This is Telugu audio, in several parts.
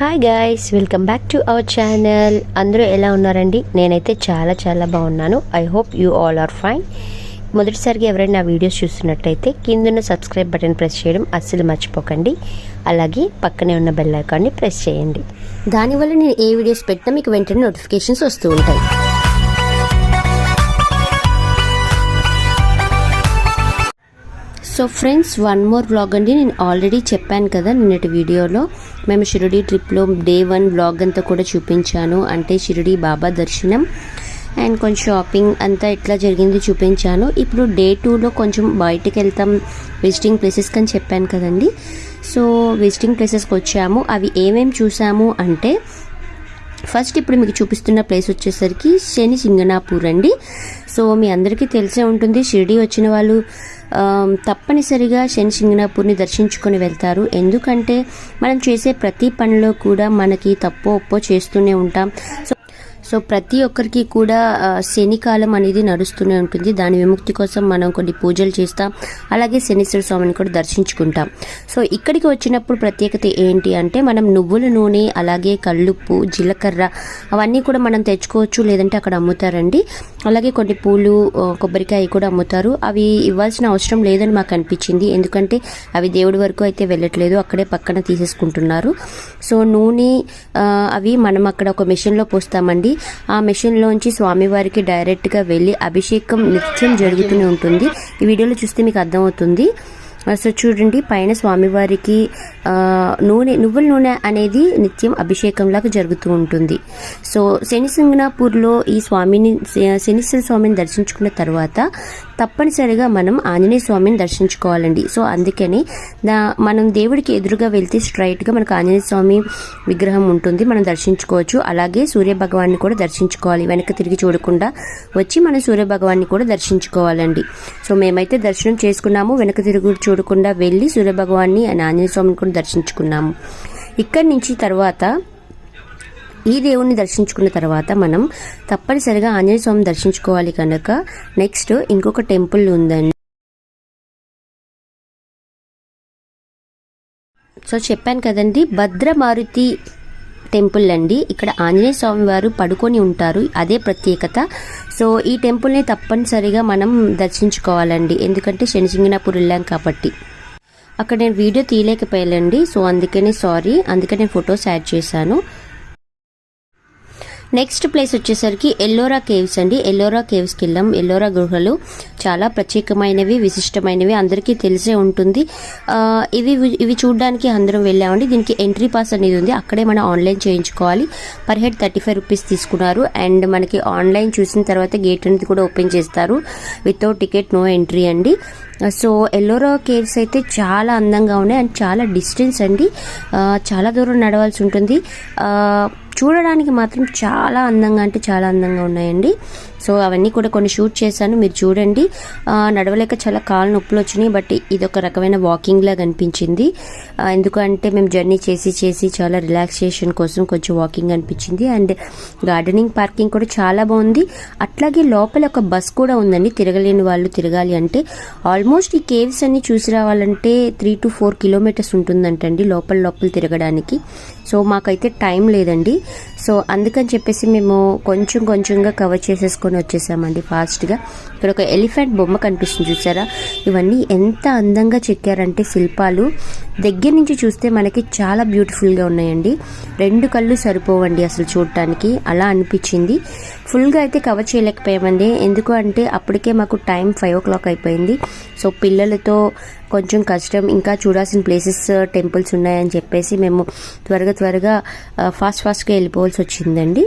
Hi guys welcome back to our channel అందరూ ఎలా ఉన్నారండి? నేనైతే చాలా చాలా బాగున్నాను. I hope you all are fine మొదటిసారిగా ఎవరైనా నా వీడియోస్ చూస్తున్నట్టయితే కిందన్న సబ్స్క్రైబ్ బటన్ ప్రెస్ చేయడం అస్సలు మర్చిపోకండి. అలాగే పక్కనే ఉన్న బెల్ ఐకాన్ని ప్రెస్ చేయండి. దానివల్ల నేను ఏ వీడియోస్ పెట్టినా మీకు వెంటనే నోటిఫికేషన్స్ వస్తూ ఉంటాయి. So friends one more vlog అండి. నేను ఆల్రెడీ చెప్పాను కదా నిన్నటి వీడియోలో. మేము షిరిడి ట్రిప్లో డే వన్ వ్లాగ్ అంతా కూడా చూపించాను. అంటే షిరిడి బాబా దర్శనం అండ్ కొంచెం షాపింగ్ అంతా ఎట్లా జరిగింది చూపించాను. ఇప్పుడు డే టూలో కొంచెం బయటకు వెళ్తాం విజిటింగ్ ప్లేసెస్కి అని చెప్పాను కదండి. సో విజిటింగ్ ప్లేసెస్కి వచ్చాము. అవి ఏమేమి చూసాము అంటే ఫస్ట్ ఇప్పుడు మీకు చూపిస్తున్న ప్లేస్ వచ్చేసరికి శని సింగనాపూర్ అండి. సో మీ అందరికీ తెలిసే ఉంటుంది. షిరిడి వచ్చిన వాళ్ళు తప్పనిసరిగా శని సింగనాపూర్ని దర్శించుకొని వెళ్తారు. ఎందుకంటే మనం చేసే ప్రతి పనిలో కూడా మనకి తప్పో ఒప్పో చేస్తూనే ఉంటాం. సో సో ప్రతి ఒక్కరికి కూడా శనికాలం అనేది నడుస్తూనే ఉంటుంది. దాని విముక్తి కోసం మనం కొన్ని పూజలు చేస్తాం. అలాగే శనీశ్వర స్వామిని కూడా దర్శించుకుంటాం. సో ఇక్కడికి వచ్చినప్పుడు ప్రత్యేకత ఏంటి అంటే మనం నువ్వుల నూనె అలాగే కల్లుప్పు జీలకర్ర అవన్నీ కూడా మనం తెచ్చుకోవచ్చు లేదంటే అక్కడ అమ్ముతారండి. అలాగే కొన్ని పూలు కొబ్బరికాయ కూడా అమ్ముతారు. అవి ఇవ్వాల్సిన అవసరం లేదని మాకు అనిపించింది. ఎందుకంటే అవి దేవుడి వరకు అయితే వెళ్ళట్లేదు. అక్కడే పక్కన తీసేసుకుంటున్నారు. సో నూనె అవి మనం అక్కడ ఒక మెషిన్లో పోస్తామండి. ఆ మెషిన్లోంచి స్వామివారికి డైరెక్ట్గా వెళ్ళి అభిషేకం నిత్యం జరుగుతూనే ఉంటుంది. ఈ వీడియోలో చూస్తే మీకు అర్థమవుతుంది. సో చూడండి పైన స్వామివారికి నూనె నువ్వుల నూనె అనేది నిత్యం అభిషేకంలాగా జరుగుతూ ఉంటుంది. సో శనిసింగనాపూర్లో ఈ స్వామిని శనిశ్వర స్వామిని దర్శించుకున్న తర్వాత తప్పనిసరిగా మనం ఆంజనేయ స్వామిని దర్శించుకోవాలండి. సో అందుకని మనం దేవుడికి ఎదురుగా వెళ్తే స్ట్రైట్గా మనకు ఆంజనేయ స్వామి విగ్రహం ఉంటుంది మనం దర్శించుకోవచ్చు. అలాగే సూర్య భగవాన్ని కూడా దర్శించుకోవాలి. వెనక తిరిగి చూడకుండా వచ్చి మనం సూర్య భగవాన్ని కూడా దర్శించుకోవాలండి. సో మేమైతే దర్శనం చేసుకున్నాము వెనక తిరిగి చూడకుండా వెళ్ళి సూర్య భగవాన్ని ఆంజనేయ స్వామిని కూడా దర్శించుకున్నాము. ఇక్కడి నుంచి తర్వాత ఈ దేవుణ్ణి దర్శించుకున్న తర్వాత మనం తప్పనిసరిగా ఆంజనేయ స్వామిని దర్శించుకోవాలి కనుక నెక్స్ట్ ఇంకొక టెంపుల్ ఉందండి. సో చెప్పాను కదండి భద్రమారుతి టెంపుల్ అండి. ఇక్కడ ఆంజనేయ స్వామి వారు పడుకొని ఉంటారు. అదే ప్రత్యేకత. సో ఈ టెంపుల్ని తప్పనిసరిగా మనం దర్శించుకోవాలండి. ఎందుకంటే శనిసింగనాపూర్ వెళ్ళాం కాబట్టి. అక్కడ నేను వీడియో తీయలేకపోయాలండి సో అందుకనే సారీ. అందుకని నేను ఫొటోస్ యాడ్ చేశాను. నెక్స్ట్ ప్లేస్ వచ్చేసరికి ఎల్లోరా కేవ్స్ అండి. ఎల్లోరా కేవ్స్కి వెళ్ళాం ఎల్లోరా గుహలు చాలా ప్రత్యేకమైనవి విశిష్టమైనవి అందరికీ తెలిసే ఉంటుంది. ఇవి ఇవి చూడడానికి అందరం వెళ్ళామండి. దీనికి ఎంట్రీ పాస్ అనేది ఉంది. అక్కడే మనం ఆన్లైన్ చేయించుకోవాలి. Per head thirty five rupees తీసుకున్నారు. అండ్ మనకి ఆన్లైన్ చూసిన తర్వాత గేట్ అనేది కూడా ఓపెన్ చేస్తారు. వితౌట్ టికెట్ నో ఎంట్రీ అండి. సో ఎల్లోరా కేవ్స్ అయితే చాలా అందంగా ఉన్నాయి. అండ్ చాలా డిస్టెన్స్ అండి. చాలా దూరం నడవాల్సి ఉంటుంది. చూడడానికి మాత్రం చాలా అందంగా అంటే చాలా అందంగా ఉన్నాయండి. సో అవన్నీ కూడా కొన్ని షూట్ చేశాను. మీరు చూడండి. నడవలేక చాలా కాళ్ళు నొప్పులు వచ్చినాయి. బట్ ఇది ఒక రకమైన వాకింగ్ లాగా అనిపించింది. ఎందుకంటే మేము జర్నీ చేసి చేసి చాలా రిలాక్సేషన్ కోసం కొంచెం వాకింగ్ అనిపించింది. అండ్ గార్డెనింగ్ పార్కింగ్ కూడా చాలా బాగుంది. అట్లాగే లోపల ఒక బస్ కూడా ఉందండి. తిరగలేని వాళ్ళు తిరగాలి అంటే ఆల్మోస్ట్ ఈ కేవ్స్ అన్ని చూసి రావాలంటే త్రీ టు ఫోర్ కిలోమీటర్స్ ఉంటుందంటండి లోపల లోపల తిరగడానికి. సో మాకైతే టైం లేదండి. సో అందుకని చెప్పేసి మేము కొంచెం కొంచెంగా కవర్ చేసేసుకొని వచ్చేసామండి ఫాస్ట్గా ఇక్కడ ఒక ఎలిఫెంట్ బొమ్మ కనిపిస్తుంది చూసారా? ఇవన్నీ ఎంత అందంగా చెక్కారంటే శిల్పాలు. దగ్గర నుంచి చూస్తే మనకి చాలా బ్యూటిఫుల్గా ఉన్నాయండి. రెండు కళ్ళు సరిపోవండి అసలు చూడటానికి. అలా అనిపించింది. ఫుల్గా అయితే కవర్ చేయలేకపోయామండి. ఎందుకు అంటే అప్పటికే మాకు టైం ఫైవ్ ఓ క్లాక్ అయిపోయింది. సో పిల్లలతో కొంచెం కష్టం. ఇంకా చూడాల్సిన ప్లేసెస్ టెంపుల్స్ ఉన్నాయని చెప్పేసి మేము త్వరగా త్వరగా ఫాస్ట్ ఫాస్ట్గా వెళ్ళిపోవాల్సి వచ్చిందండి.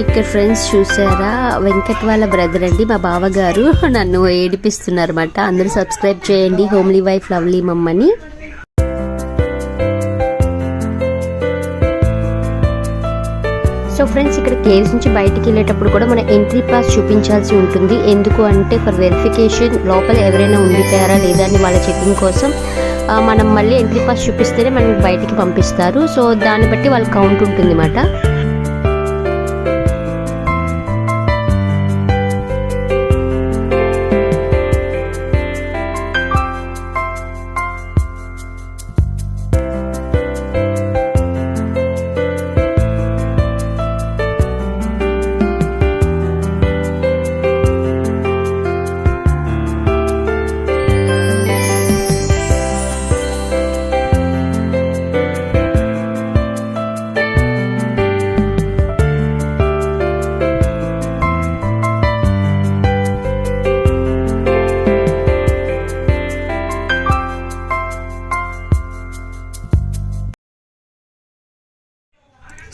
ఇక్కడ ఫ్రెండ్స్ చూసారా? వెంకట్ వాళ్ళ బ్రదర్ అండి మా బావగారు. నన్ను ఏడిపిస్తున్నారు అనమాట అందరూ సబ్స్క్రైబ్ చేయండి. హోమ్లీ వైఫ్ లవ్లీ మమ్మని సో ఫ్రెండ్స్ ఇక్కడ కేవ్స్ నుంచి బయటికి వెళ్ళేటప్పుడు కూడా మన ఎంట్రీ పాస్ చూపించాల్సి ఉంటుంది. ఎందుకు అంటే ఫర్ వెరిఫికేషన్ లోపల ఎవరైనా ఉండిపోయారా లేదా అని వాళ్ళ చెకింగ్ కోసం మనం మళ్ళీ ఎంట్రీ పాస్ చూపిస్తేనే మనకి బయటికి పంపిస్తారు. సో దాన్ని బట్టి వాళ్ళ కౌంట్ ఉంటుంది అన్నమాట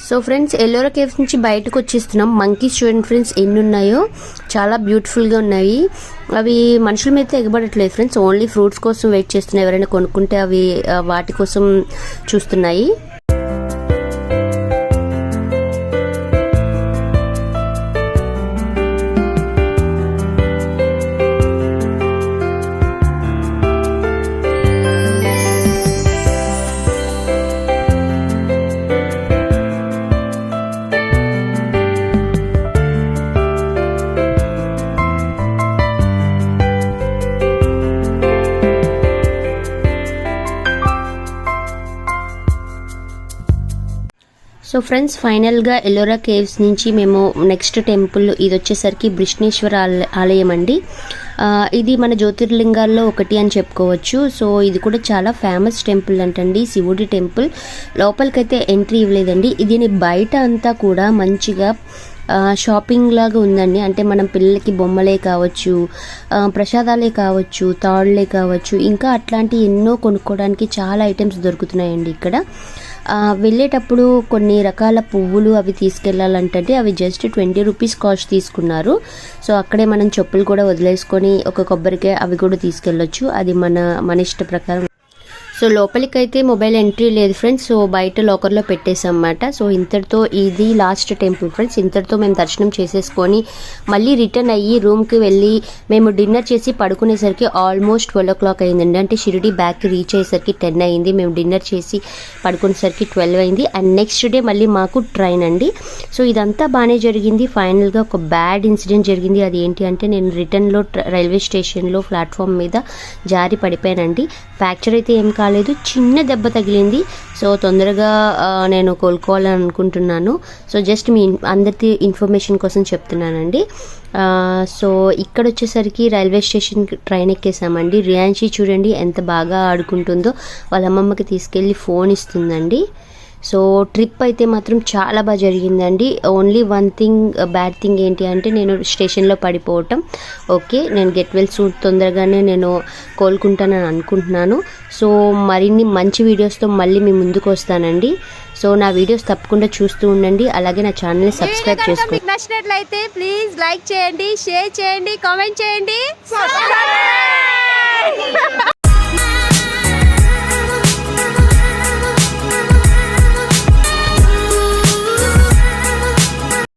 సో ఫ్రెండ్స్ ఎల్లోరా కేవ్స్ నుంచి బయటకు వచ్చేస్తున్నాం. మంకీస్ చూడండి ఫ్రెండ్స్ ఎన్ని ఉన్నాయో చాలా బ్యూటిఫుల్గా ఉన్నాయి. అవి మనుషుల మీద ఎగబడట్లేదు ఫ్రెండ్స్ ఓన్లీ ఫ్రూట్స్ కోసం వెయిట్ చేస్తున్నాయి ఎవరైనా కొనుక్కుంటే అవి వాటి కోసం చూస్తున్నాయి. సో ఫ్రెండ్స్ ఫైనల్గా ఎల్లోరా కేవ్స్ నుంచి మేము నెక్స్ట్ టెంపుల్ ఇది వచ్చేసరికి బృష్ణేశ్వర ఆలయం అండి. ఇది మన జ్యోతిర్లింగాల్లో ఒకటి అని చెప్పుకోవచ్చు. సో ఇది కూడా చాలా ఫేమస్ టెంపుల్ అంటండి శివుడి టెంపుల్ లోపలికైతే ఎంట్రీ ఇవ్వలేదండి. దీని బయట అంతా కూడా మంచిగా షాపింగ్ లాగా ఉందండి. అంటే మనం పిల్లలకి బొమ్మలే కావచ్చు ప్రసాదాలే కావచ్చు తాళ్ళే కావచ్చు ఇంకా అట్లాంటి ఎన్నో కొనుక్కోవడానికి చాలా ఐటమ్స్ దొరుకుతున్నాయండి ఇక్కడ. వెళ్ళేటప్పుడు కొన్ని రకాల పువ్వులు అవి తీసుకెళ్ళాలంటే అవి జస్ట్ ట్వంటీ రూపీస్ కాస్ట్ తీసుకున్నారు. సో అక్కడే మనం చెప్పులు కూడా వదిలేసుకొని ఒక కొబ్బరికాయ అవి కూడా తీసుకెళ్ళొచ్చు. అది మన మన ఇష్ట ప్రకారం సో లోపలికైతే మొబైల్ ఎంట్రీ లేదు ఫ్రెండ్స్. సో బయట లాకర్లో పెట్టేసాం అన్నమాట సో ఇంతటితో ఇది లాస్ట్ టెంపుల్ ఫ్రెండ్స్. ఇంతటితో మేము దర్శనం చేసేసుకొని మళ్ళీ రిటర్న్ అయ్యి రూమ్కి వెళ్ళి మేము డిన్నర్ చేసి పడుకునేసరికి ఆల్మోస్ట్ ట్వెల్వ్ ఓ క్లాక్ అయిందండి. అంటే షిరిడి బ్యాక్ రీచ్ అయ్యేసరికి టెన్ అయింది. మేము డిన్నర్ చేసి పడుకునేసరికి ట్వెల్వ్ అయింది. అండ్ నెక్స్ట్ డే మళ్ళీ మాకు ట్రైన్ అండి. సో ఇదంతా బాగానే జరిగింది. ఫైనల్గా ఒక బ్యాడ్ ఇన్సిడెంట్ జరిగింది. అది ఏంటి అంటే నేను రిటర్న్లో రైల్వే స్టేషన్లో ప్లాట్ఫామ్ మీద జారి పడిపోయానండి. ఫ్రాక్చర్ అయితే ఏం కాదు కాలేదు చిన్న దెబ్బ తగిలింది. సో తొందరగా నేను కోలుకోవాలని అనుకుంటున్నాను సో జస్ట్ మీ అందరికీ ఇన్ఫర్మేషన్ కోసం చెప్తున్నానండి. సో ఇక్కడ వచ్చేసరికి రైల్వే స్టేషన్ ట్రైన్ ఎక్కేసామండి. రియాన్షి చూడండి ఎంత బాగా ఆడుకుంటుందో. వాళ్ళ అమ్మమ్మకి తీసుకెళ్ళి ఫోన్ ఇస్తుందండి. సో ట్రిప్ అయితే మాత్రం చాలా బాగా జరిగిందండి. Only one thing bad thing ఏంటి అంటే నేను స్టేషన్లో పడిపోవటం. ఓకే నేను గెట్ వెల్ సూట్ తొందరగానే నేను కోలుకుంటానని అనుకుంటున్నాను. సో మరిన్ని మంచి వీడియోస్తో మళ్ళీ మీ ముందుకు వస్తానండి. సో నా వీడియోస్ తప్పకుండా చూస్తూ ఉండండి. అలాగే నా ఛానల్ని సబ్స్క్రైబ్ చేసుకోండి మీకు నచ్చినట్లయితే ప్లీజ్ లైక్ చేయండి షేర్ చేయండి కామెంట్ చేయండి.